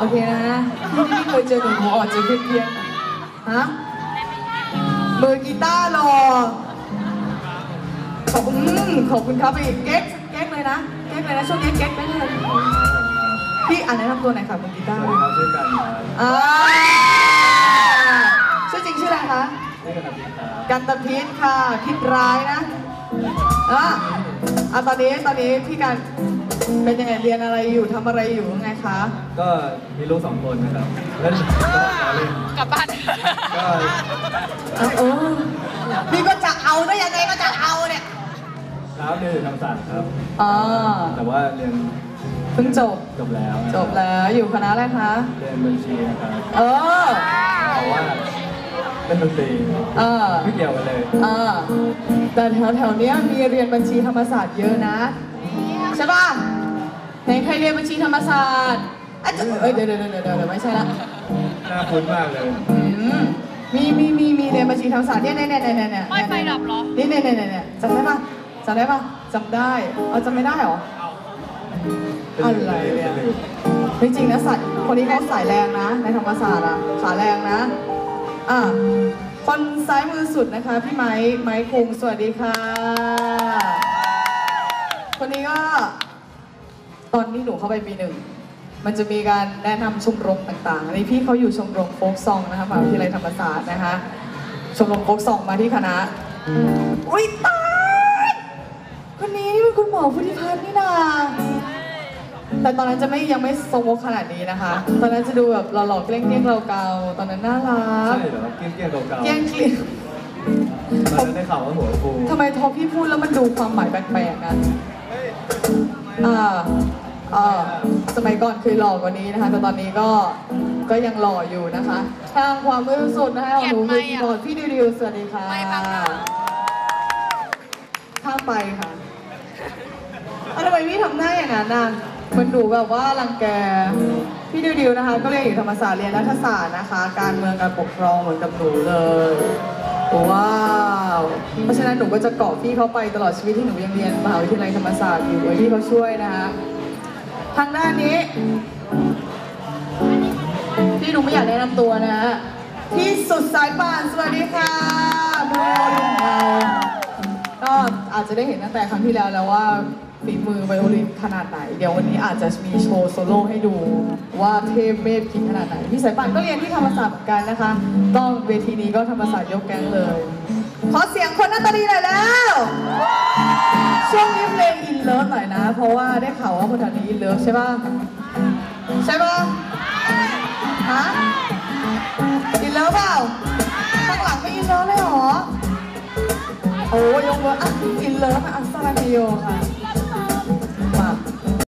โอเคนะพี่ที่เคยเจอหนูหนูอ่อนจะเพี้ยนๆฮะมือกีตาร์รอขอบคุณอืมขอบคุณครับอีกเก๊กเก๊กเลยนะเก๊กเลยนะช่วงนี้เก๊กไม่เลยพี่อ่านแนะนำตัวหน่อยค่ะมือกีสตาร์วัสดีครับชื่อกันครับอ่าชื่อจริงชื่ออะไรคะชื่อกันพิครับกันตพิษค่ะพิษร้ายนะอะอะตอนนี้ตอนนี้พี่กัน เป็นยังไงเรียนอะไรอยู่ทำอะไรอยู่ไงคะก็มีลูกสองคนนะครับแล้วก็เล่นกลับบ้าน ก็อะเออพี่ก็จะเอาได้ยังไงก็จะเอาเนี่ยครับเรียนอยู่ธรรมศาสตร์ครับอ่าแต่ว่าเรียนเพิ่งจบจบแล้วนะครับจบแล้วอยู่คณะอะไรคะเรียนบัญชีนะครับเออแต่ว่าเล่นดนตรีเออไม่เกี่ยวกันเลย เออแต่แถวแถวๆเนี้ยมีเรียนบัญชีธรรมศาสตร์เยอะนะใช่ป่ะ ไหนใครเรียนบัญชีธรรมศาสตร์อะเอ้ยเดี๋ยวเดี๋ยวเดี๋ยวเดี๋ยวเดี๋ยวไม่ใช่ละน่าคุ้นมากเลยอืมมีมีมีมีเรียนบัญชีธรรมศาสตร์เนี่ยเนี่ยเนี่ยเนี่ยเนี่ยไม่ไฟดับเหรอ นี่เนี่ยเนี่ยเนี่ยเนี่ยจำได้ปะจำได้ปะจำได้เอาจำไม่ได้เหรออะไรเนี่ยจริงๆนะสายคนนี้เขาสายแรงนะ ในธรรมศาสตร์อะขาแรงนะอะคนซ้ายมือสุดนะคะพี่ไม้ไม้คุงสวัสดีค่ะ คนนี้ก็ ตอนที่หนูเข้าไปปีหนึ่ง มันจะมีการแนะนำชมรมต่างๆอันนี้พี่เขาอยู่ชมรมโฟกซองนะคะมหาวิทยาลัยธรรมศาสตร์นะคะ ชมรมโฟกซองมาที่คณะ อุ้ยตายคนนี้นี่เป็นคุณหมอพุทธิพัฒน์นี่นาแต่ตอนนั้นจะไม่ยังไม่ทรงวกขนาดนี้นะคะ ตอนนั้นจะดูแบบหล่อๆเกลี้ยงๆเกาๆตอนนั้นน่ารัใช่กเหรอเกี้ยงเกี้ยงๆเก่าเกลี้ยงเกลี้ยงๆตอนนั้นได้ข่าวว่าหัวฟูทำไมทอพี่พูดแล้วมันดูความหมายแปลกๆนะอ่า อ่าสมัยก่อนเคยหล่อกว่านี้นะคะ แต่ตอนนี้ก็ก็ยังหล่ออยู่นะคะ ทางความมือสุดนะคะของหนูคือคีย์บอร์ดพี่ดิวดิวสวัสดีค่ะไม่บังหน้า ข้ามไปค่ะอะทำไมพี่ทำหน้าอย่างนั้นน่ะเหมันดูแบบว่ารังแก พี่ดิวดิวนะคะ ก็เรียนอยู่ธรรมศาสตร์เรียนรัฐศาสตร์นะคะ การเมืองการปกครองเหมือนกับหนูเลยว้าวเพราะฉะนั้นหนูก็จะเกาะพี่เขาไปตลอดชีวิตที่หนูยังเรียนมหาวิทยาลัยธรรมศาสตร์อยู่โดยที่เขาช่วยนะคะ ทางด้านนี้ พี่หนูไม่อยากแนะนำตัวนะฮะพี่สุดสายป่านสวัสดีค่ะโอลินเราก็อาจจะได้เห็นตั้งแต่ครั้งที่แล้วแล้วว่าฝีมือไวโอลินขนาดไหน เดี๋ยววันนี้อาจจะมีโชว์โซโล่ให้ดูว่าเทพเมธขิงขนาดไหนพี่สายป่านก็เรียนที่ธรรมศาสตร์เหมือนกันนะคะก็เวทีนี้ก็ธรรมศาสตร์ยกแก๊งเลย ขอเสียงคนหน้าตาดีหน่อยแล้วช่วงนี้ เพลงอินเลิฟหน่อยนะ เพราะว่าได้ข่าวว่าคนแถวนี้อินเลิฟใช่ป่ะ ใช่ป่ะ ฮะ อินเลิฟเปล่า ข้างหลังไม่อินเลิฟเลยเหรอ โอ้ยยกมืออะอินเลิฟอะอัสลาเฮโยค่ะ